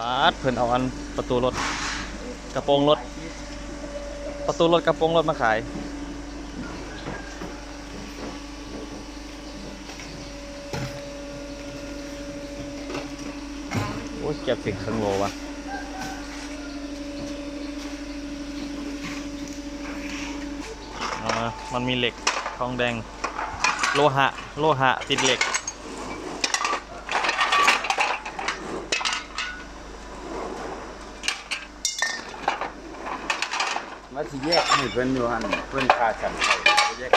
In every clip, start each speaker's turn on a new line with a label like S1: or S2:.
S1: ปาดเพิ่นเอาอันประตูรถ กระโปรงรถ ประตูรถกระโปรงรถมาขาย โอ้เก็บสิงครึ่งโลวะอ่ามันมีเหล็กทองแดง โลหะ โลหะติดเหล็ก
S2: ว่าสิแยกให้เพิ่นอยู่หั่นเพิ่นพาฉันเข้าไปแยก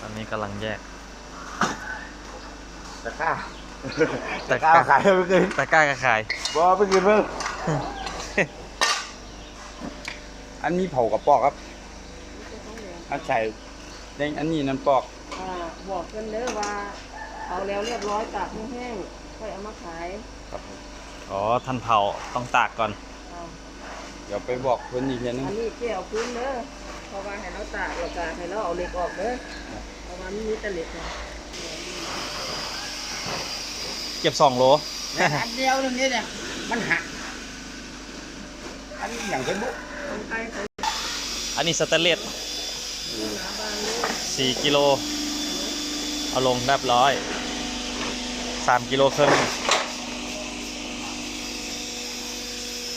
S1: อันนี้กำลังแยก
S2: ตะกร้า
S1: ตะ
S2: ตะ
S1: ก
S2: ก
S1: ร้า
S2: ร้าขายไปกิน
S1: ตะกร้ากระขาย
S2: บ่ไปกินเบิ่งอันนี้เผากระปอกครับอันใส่แดงอันนี้น้ำปอก
S3: อ่าบอกเพิ่นเด้อว่า เอาแล้วเรียบร้อยตากแห้งๆค่อยเอามาขาย
S2: ครับผม
S1: อ๋อท่านเผาต้องตากก่อน
S3: อ่า
S2: เดี๋ยวไปบอกเพิ่นอีกทีนึง
S3: อันนี้เกี่ยวพื้นเด้อเพราะว่าให้เราตากแล้วก็ให้เราเอาเหล็กออกเด้อเพราะว่ามันมีแต่เหล็กนะ
S1: เก็บสองโล
S2: อันเดียวนึงนี่เนี่ยมันหักอันนี้อย่างเป็นบุ
S3: คนไทยเขา
S1: อันนี้สแตนเลส
S3: หนาบางเลย
S1: สี่กิโล เอาลงเรียบร้อย สามกิโลครึ่ง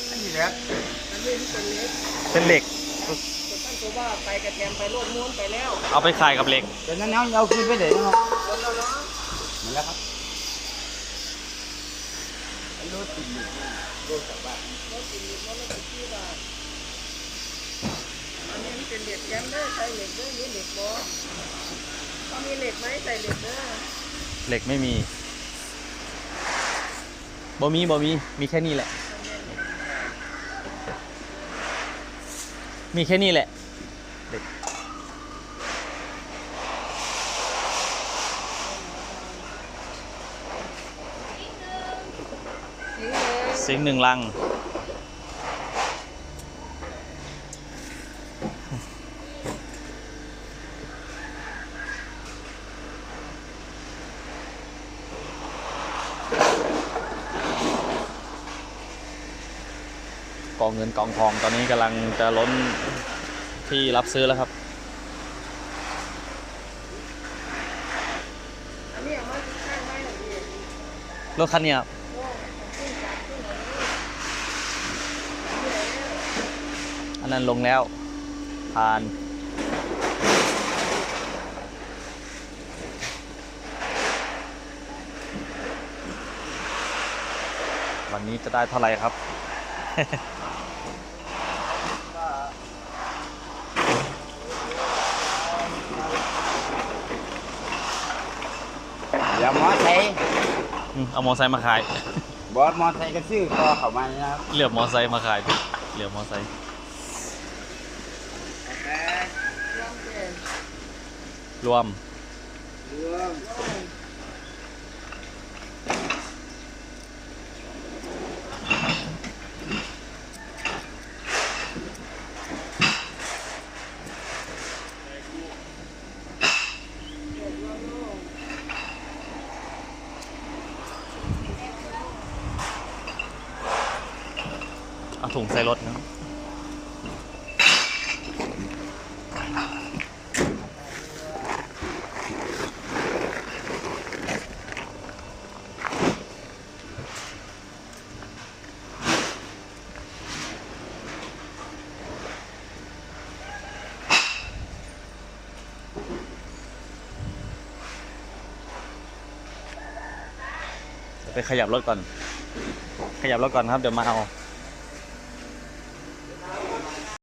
S2: อันนี้แหละ
S3: อันนี้เป็นเหล็ก
S1: เป็นเหล็ก
S3: ตัวตั้งตัวว่าไปกระเทียมไปโลดม้วนไปแล้ว
S1: เอาไปขายกับเหล็ก
S2: แต่นั้นเอาเอาขึ้นไปเลยเนาะ
S3: คนแล้วเนาะ
S2: นั่นแหละครับรถติดอยู่รถกลับบ้าน
S3: รถกินเหล็กรถละสิบที่บาทอันนี้มันเป็นเหล็กแย้มเด้อใส่เหล็กเด้อมีเหล็กบ่ถ้ามีเหล็กไหมใส่เหล็กเด้อ
S1: เหล็กไม่มี บ่มีบ่มี มีแค่นี้แหละ มีแค่นี้แหละ
S3: ทิ้งเลย
S1: ซิงค์หนึ่งลัง กองเงินกองทองตอนนี้กำลังจะล้นที่รับซื้อแล้วครับรถคันนี้ครับ
S3: อันนั้น
S1: ลงแล้ว ผ่านวันนี้จะได้เท่าไหร่ครับ
S2: เดี๋ยวมอไซค์
S1: อืมเอามอไซค์มาขาย
S2: บอสมอไซค์ก็ซื้อต่อเข้ามานี่นะครับ
S1: เหลือบมอไซค์มาขายดิเหลือบมอไซค์
S3: ลองเจน
S1: รวม
S2: รวม
S1: เอาถุงใส่รถนะไปขยับรถก่อน ขยับรถก่อนครับ เดี๋ยวมาเอา